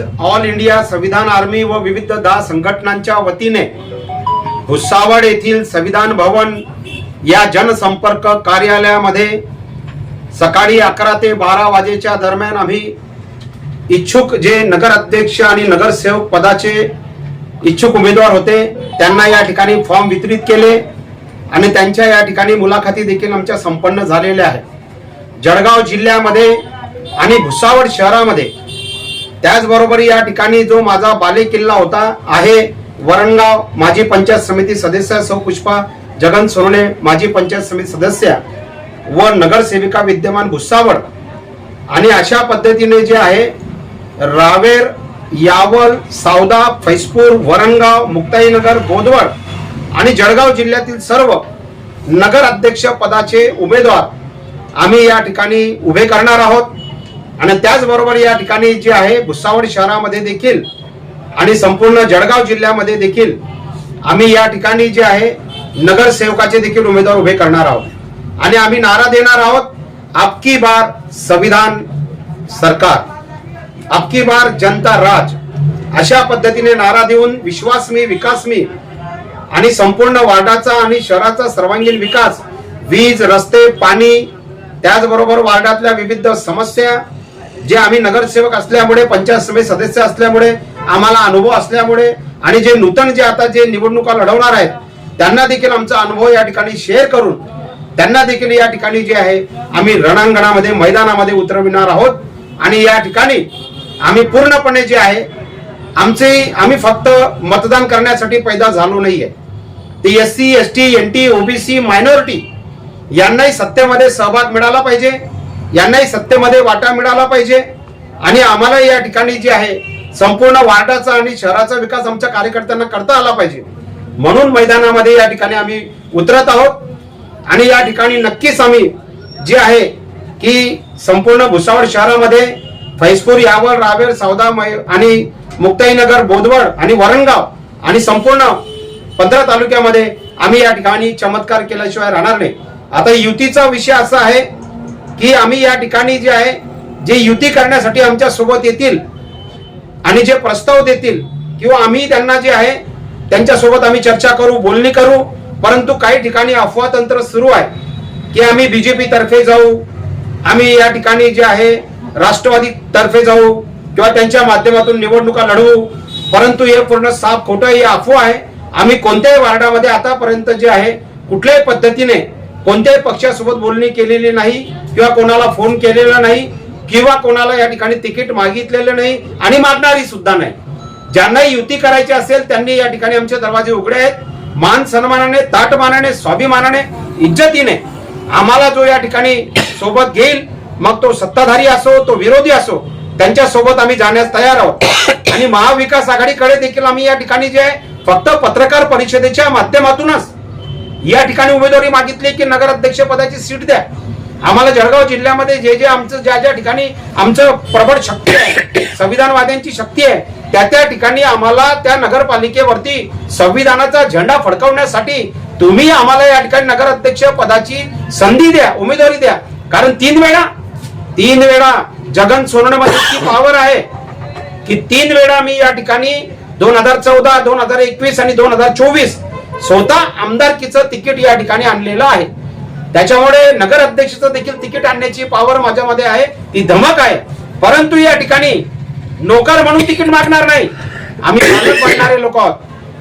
आज all India संविधान army व विविध दहा संघटनांच्या वतीने भुसावळ येथील संविधान भवन या जनसंपर्क कार्यालयामध्ये सकाळी अकरा ते बारा वाजेच्या दरम्यान आम्ही इच्छुक जे नगर अध्यक्ष आणि नगरसेवक पदाचे इच्छुक उमेदवार होते त्यांना या ठिकाणी फॉर्म वितरित केले आणि त्यांच्या या ठिकाणी मुलाखती देखील आमच्या संपन्न झालेल्या आहेत. जळगाव जिल्ह्यामध्ये आणि भुसावळ शहरामध्ये त्याचबरोबर या ठिकाणी जो माझा बाले किल्ला होता आहे वरणगाव माजी पंचायत समिती सदस्य सौ पुष्पा जगन सोनणे माजी पंचायत समिती सदस्य व नगरसेविका विद्यमान भुसावळ आणि अशा पद्धतीने जे आहे रावेर यावल सावदा फैसपूर वरणगाव मुक्ताईनगर गोदवड आणि जळगाव जिल्ह्यातील सर्व नगर अध्यक्ष पदाचे उमेदवार आम्ही या ठिकाणी उभे करणार आहोत. आणि त्याचबरोबर या ठिकाणी जे आहे भुसावळ शहरामध्ये देखील आणि संपूर्ण जळगाव जिल्ह्यामध्ये देखील आम्ही या ठिकाणी जे आहे नगरसेवकाचे देखील उमेदवार उभे करणार आहोत. आणि आम्ही नारा देणार आहोत आपकी बार संविधान सरकार आपकी बार जनता राज अशा पद्धतीने नारा देऊन विश्वास मी विकास मी आणि संपूर्ण वार्डाचा आणि शहराचा सर्वांगीण विकास वीज रस्ते पाणी त्याचबरोबर वार्डातल्या विविध समस्या जे आम्ही नगरसेवक असल्यामुळे पंचायत समिती सदस्य असल्यामुळे आम्हाला अनुभव असल्यामुळे आणि जे नूतन जे आता जे निवडणुका लढवणार आहेत त्यांना देखील आमचा अनुभव या ठिकाणी शेअर करून त्यांना देखील या ठिकाणी जे आहे आम्ही रणांगणामध्ये मैदानामध्ये उतरविणार आहोत. आणि या ठिकाणी आम्ही पूर्णपणे जे आहे आमचे आम्ही फक्त मतदान करण्यासाठी पैदा झालो नाहीये. ते S C S T N T OBC minority यांनाही सत्तेमध्ये सहभाग मिळाला पाहिजे. यांनाही सत्तेमध्ये वाटा मिळाला पाहिजे. आणि आम्हाला या ठिकाणी जे आहे संपूर्ण वार्डाचा आणि शहराचा विकास आमच्या कार्यकर्त्यांना करता आला पाहिजे. म्हणून मैदानामध्ये या ठिकाणी आम्ही उतरत आहोत. आणि या ठिकाणी नक्कीच आम्ही जे आहे की संपूर्ण भुसावळ शहरामध्ये फैजपूर यावल रावेर सौदा मै- आणि मुक्ताईनगर बोदवड आणि वरणगाव आणि संपूर्ण पंधरा तालुक्यामध्ये आम्ही या ठिकाणी चमत्कार केल्याशिवाय राहणार नाही. आता युतीचा विषय असा आहे की आम्ही या ठिकाणी जे आहे जे युती करण्यासाठी आमच्यासोबत येतील आणि जे प्रस्ताव देतील किंवा आम्ही त्यांना जे आहे त्यांच्यासोबत आम्ही चर्चा करू बोलणी करू परंतु काही ठिकाणी अफवा तंत्र सुरू आहे की आम्ही बीजेपी तर्फे जाऊ आम्ही या ठिकाणी जे आहे राष्ट्रवादी तर्फे जाऊ किंवा त्यांच्या माध्यमातून निवडणुका लढवू परंतु हे पूर्ण साफ खोटं ही अफवा आहे. आम्ही कोणत्याही वार्डामध्ये आतापर्यंत जे आहे कुठल्याही पद्धतीने कोणत्याही पक्षासोबत बोलणी केलेली नाही किंवा कोणाला फोन केलेला नाही किंवा कोणाला या ठिकाणी तिकीट मागितलेलं नाही आणि मागणारी सुद्धा नाही. ज्यांना युती करायची असेल त्यांनी या ठिकाणी आमचे दरवाजे उघडे आहेत. मान सन्मानाने ताटमानाने स्वाभिमानाने इज्जतीने आम्हाला जो या ठिकाणी सोबत घेईल मग तो सत्ताधारी असो तो विरोधी असो त्यांच्यासोबत आम्ही जाण्यास तयार आहोत. आणि महाविकास आघाडीकडे देखील आम्ही या ठिकाणी जे आहे फक्त पत्रकार परिषदेच्या माध्यमातूनच या ठिकाणी उमेदवारी मागितली की नगराध्यक्ष पदाची सीट द्या. आम्हाला जळगाव जिल्ह्यामध्ये जे जे आमचं ज्या ज्या ठिकाणी आमचं प्रबळ शक्ती आहे संविधानवाद्यांची शक्ती आहे त्या त्या ठिकाणी आम्हाला त्या नगरपालिकेवरती संविधानाचा झेंडा फडकवण्यासाठी तुम्ही आम्हाला या ठिकाणी नगर अध्यक्ष पदाची संधी द्या उमेदवारी द्या. कारण तीन वेळा तीन वेळा जगन सोनवणे इतकी पावर आहे. की तीन वेळा मी या ठिकाणी दोन हजार चौदा दोन हजार एकवीस आणि दोन हजार चोवीस स्वतः आमदारकीचं तिकीट या ठिकाणी आणलेलं आहे. त्याच्यामुळे नगर अध्यक्षाचं देखील तिकीट आणण्याची पॉवर माझ्यामध्ये आहे. ती धमक आहे. परंतु या ठिकाणी नोकर म्हणून तिकीट मागणार नाही. आम्ही मालक बनणारे लोक आहोत.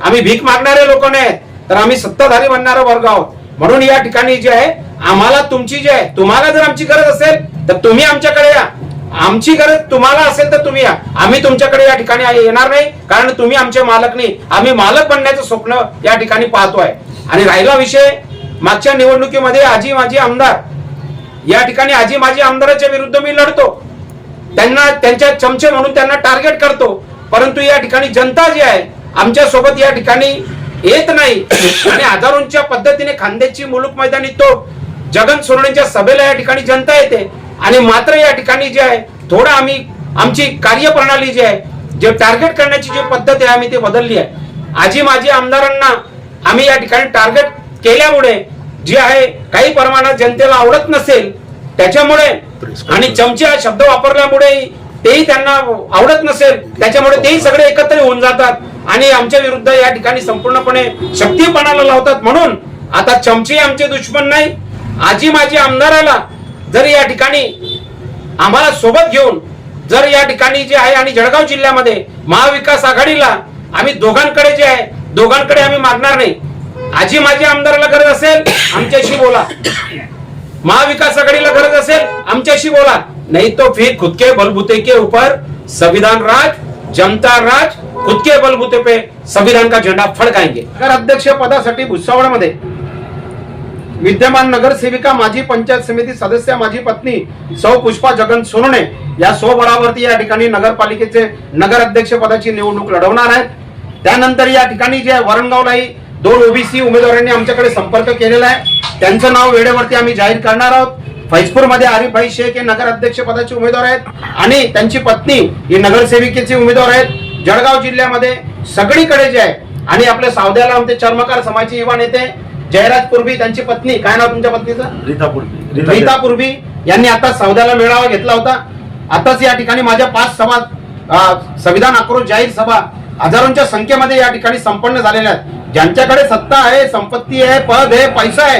आम्ही भीक मागणारे लोक नाहीत. तर आम्ही सत्ताधारी बनणारा वर्ग आहोत. म्हणून या ठिकाणी जे आहे आम्हाला तुमची जी आहे तुम्हाला जर आमची गरज असेल तर तुम्ही आमच्याकडे या. आमची गरज तुम्हाला असेल तर तुम्ही या. आम्ही तुमच्याकडे या ठिकाणी येणार नाही कारण तुम्ही आमचे मालक नाही. आम्ही मालक बनण्याचं स्वप्न या ठिकाणी पाहतोय. आणि राहिला विषय मागच्या निवडणुकीमध्ये आजी माझी आमदार या ठिकाणी आजी माझी आमदाराच्या विरुद्ध मी लढतो. त्यांना त्यांच्या चमचे म्हणून त्यांना टार्गेट करतो. परंतु या ठिकाणी जनता जी आहे आमच्यासोबत या ठिकाणी येत नाही. आणि हजारोंच्या पद्धतीने खांद्याची मुलूक मैदानी तो जगन सोरणेच्या सभेला या ठिकाणी जनता येते. आणि मात्र या ठिकाणी जे आहे थोडं आम्ही आमची कार्यप्रणाली जी आहे जे टार्गेट करण्याची जी पद्धत आहे आम्ही ती बदलली आहे. आजी माझी आमदारांना आम्ही या ठिकाणी टार्गेट केल्यामुळे जे आहे काही प्रमाणात जनतेला आवडत नसेल त्याच्यामुळे आणि चमचे हा शब्द वापरल्यामुळे तेही त्यांना आवडत नसेल त्याच्यामुळे तेही सगळे एकत्र होऊन जातात आणि आमच्या विरुद्ध या ठिकाणी संपूर्णपणे शक्तीपणाला लावतात. म्हणून आता चमचे आमचे दुश्मन नाही आजी माझी आमदाराला जर या ठिकाणी आम्हाला सोबत घेऊन जर या ठिकाणी जे आहे आणि जळगाव जिल्ह्यामध्ये महाविकास आघाडीला आम्ही दोघांकडे जे आहे दोघांकडे आम्ही मागणार नाही. आजी माझी आमदाराला गरज असेल आमच्याशी बोला. महाविकास आघाडीला गरज असेल आमच्याशी बोला. नाही तो फिर खुद के के ऊपर संविधान राज जनता राज खुद के पे संविधान का झेंडा फडकाएंगे. तर अध्यक्ष पदासाठी भुसावळमध्ये विद्यमान नगरसेविका माजी पंचायत समिती सदस्य माझी पत्नी सौ पुष्पा जगन सोनणे या स्वबळावरती या ठिकाणी नगरपालिकेचे नगर अध्यक्ष पदाची निवडणूक लढवणार आहेत. त्यानंतर या ठिकाणी जे आहे, वरणगावलाही दोन ओबीसी उमेदवारांनी आमच्याकडे संपर्क केलेला आहे. त्यांचं नाव वेळेवरती आम्ही जाहीर करणार आहोत. फैजपूरमध्ये आरिफभाई शेख हे नगर अध्यक्ष पदाचे उमेदवार आहेत आणि त्यांची पत्नी ही नगरसेविकेचे उमेदवार आहेत. जळगाव जिल्ह्यामध्ये सगळीकडे जे आहे आणि आपल्या सावद्याला आमचे चर्मकार समाजचे युवा नेते जयराज पूर्वी त्यांची पत्नी काय नाव तुमच्या पत्नीचं? रीता पूर्वी. रीता पूर्वी यांनी आता सौद्याला मेळावा घेतला होता. आताच या ठिकाणी माझ्या पाच सभा संविधान आक्रोश जाहीर सभा हजारोंच्या संख्येमध्ये या ठिकाणी संपन्न झालेल्या आहेत. ज्यांच्याकडे सत्ता आहे संपत्ती आहे पद आहे पैसा आहे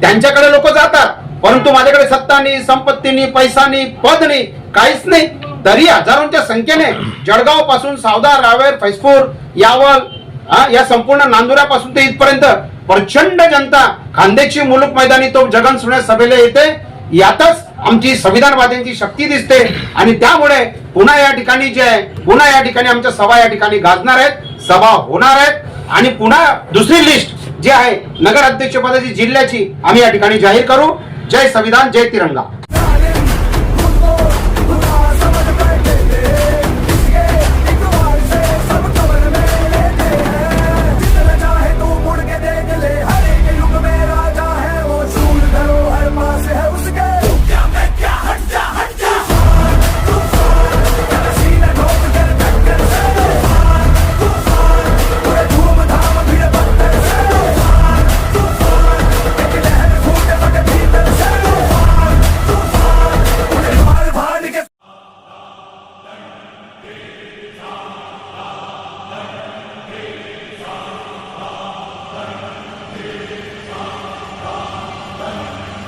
त्यांच्याकडे लोक जातात. परंतु माझ्याकडे सत्ता नाही संपत्ती नाही पैसा नाही पद नाही काहीच नाही. तरी हजारोंच्या संख्येने जळगावपासून सावदा रावेर फैजपूर यावल या संपूर्ण नांदुऱ्यापासून ते इथपर्यंत प्रचंड जनता खांद्याची मुलूक मैदानी तो जगन सुण्या सभेला येते. यातच आमची संविधानवाद्यांची शक्ती दिसते. आणि त्यामुळे पुन्हा या ठिकाणी जे आहे पुन्हा या ठिकाणी आमच्या सभा या ठिकाणी गाजणार आहेत. सभा होणार आहेत. आणि पुन्हा दुसरी लिस्ट जी आहे नगर अध्यक्षपदाची जिल्ह्याची आम्ही या ठिकाणी जाहीर करू. जय संविधान जय तिरंगा.